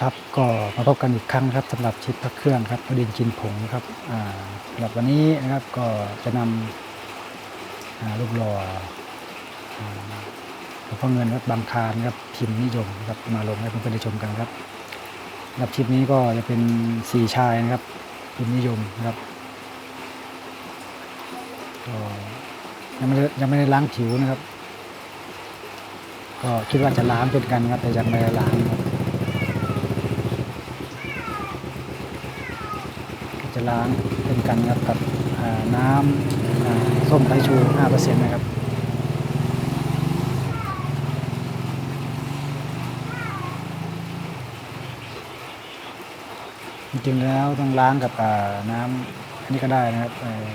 ครับก็มาพบกันอีกครั้งครับสำหรับชิปพระเครื่องครับพดินจินผงครับสำหรับวันนี้นะครับก็จะนำอ่ารูปหล่อหลวงพ่อเงินวัดบางคานครับพิมพ์นิยมครับมาลงให้เพื่อนๆได้ชมกันครับสำหรับชิปนี้ก็จะเป็นสี่ชายนะครับพิมพ์นิยมนะครับก็ยังไม่ได้ยังไม่ได้ล้างผิวนะครับ ก็คิดว่าจะล้างเป็นกันครับแต่ยังไม่ได้ล้างครับ จะล้างเป็นกันครับกับน้ำส้มไทชู 5%นะครับจริงๆแล้วต้องล้างกับน้ำอันนี้ก็ได้นะครับเอ่อ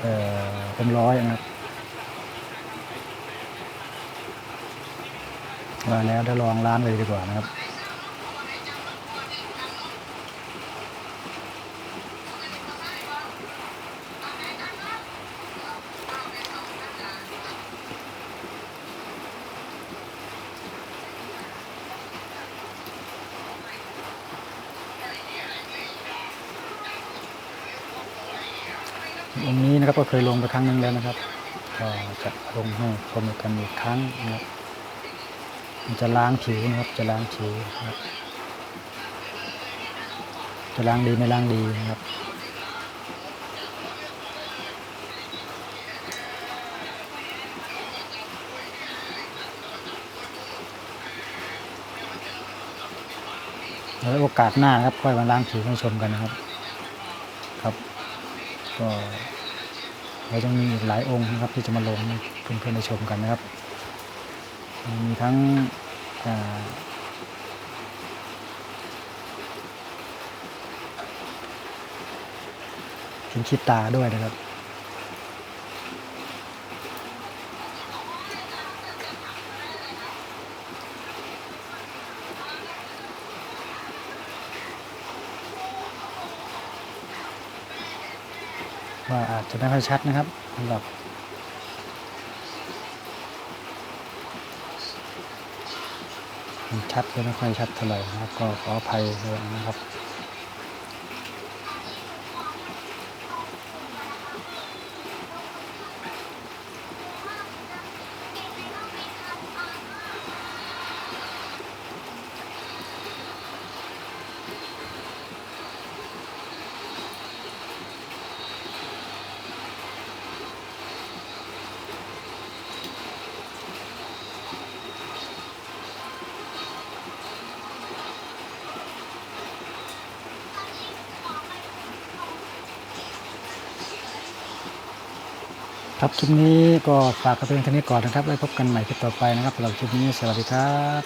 เอ่อเต็มร้อยนะครับว่าแล้วเดี๋ยวลองล้างเลยดีกว่านะครับ องค์นี้นะครับก็เคยลงไปครั้งหนึ่งแล้วนะครับ ก็จะลงให้ชมกันอีกครั้งนะครับมันจะล้างผิวนะครับ จะล้างผิวนะครับ จะล้างดีไม่ล้างดีนะครับแล้วโอกาสหน้านะครับค่อยมาล้างผิวให้ชมกันนะครับ ครับ ก็เราจะมีอีกหลายองค์นะครับที่จะมาลงเพื่อนๆได้ชมกันนะครับ มีทั้งชินคิดตาด้วยนะครับ ว่าอาจจะไม่ค่อยชัดนะครับสำหรับชัดก็ไม่ค่อยชัดเท่าไหร่นะครับ ก็ขออภัยด้วยนะครับ ครับคลิปนี้ก็ฝากกันเพียงเท่านี้ก่อนนะครับไว้พบกันใหม่คลิปต่อไปนะครับสำหรับคลิปนี้สวัสดีครับ